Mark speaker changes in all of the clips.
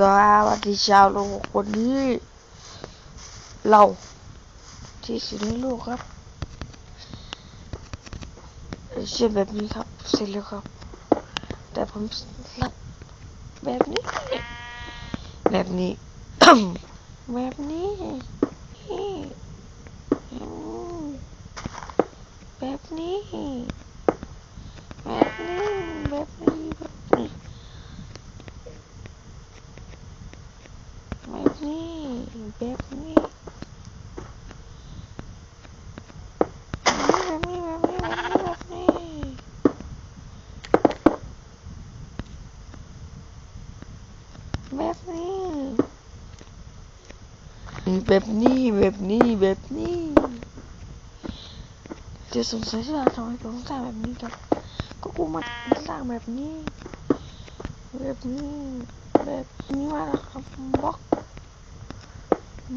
Speaker 1: สวัสดีชาวโลกวันนี้เรา ที่สุดในโลกครับเชื่อแบบนี้ครับเสร็จแล้วครับ แต่ผมรับแบบนี้ แบบนี้ แบบนี้แบบนี้แบบนี้แบบนี้ แบบนี้ แบบนี้ แบบนี้แบบนี้แบบนี้แบบนี้แบบนี้แบบนี้แบบนี้แบบนี้จะสงสัยใช่ไหมทำไมกูต้องสร้างแบบนี้ครับก็กูมาสร้างแบบนี้แบบนี้แบบนี้มาแล้วครับบล็อก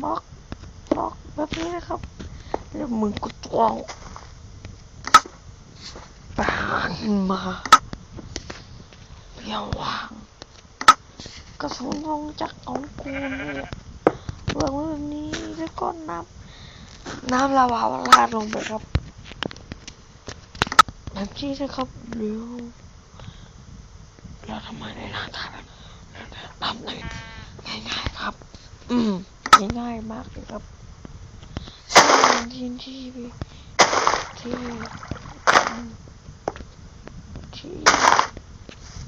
Speaker 1: บล็อกบล็อกแบบนี้นะครับ แล้วมึงก็ต้องปางมาอย่าวางกระสุนลงจากของกูนี่แหละวางไว้แบบนี้แล้วก็น้ำน้ำลาวาราดลงไปครับแบบนี้นะครับเร็วเราทำไมในหน้าตาแบบทำเลยง่ายๆครับ อืม ง่ายมากเลยครับทีนที่ที่ที่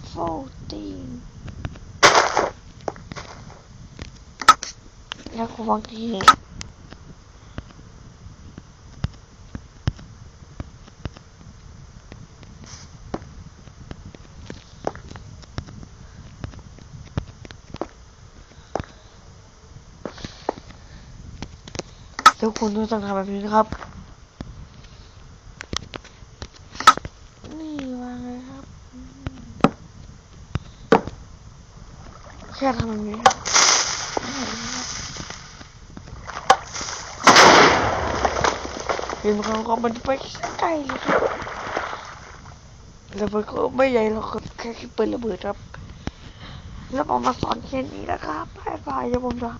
Speaker 1: โฟตีนแล้วก็วางที่ ทุกคนต้องทำแบบนี้นะครับ นี่วางเลยครับ แค่ทำแบบนี้เห็นเขาก็มันไปใกล้เลยครับแล้วมันก็ไม่ใหญ่หรอกครับแค่คิดเป็นระเบิดครับ แล้วผมมาสอนแค่นี้นะครับบายบายอย่าผมรัก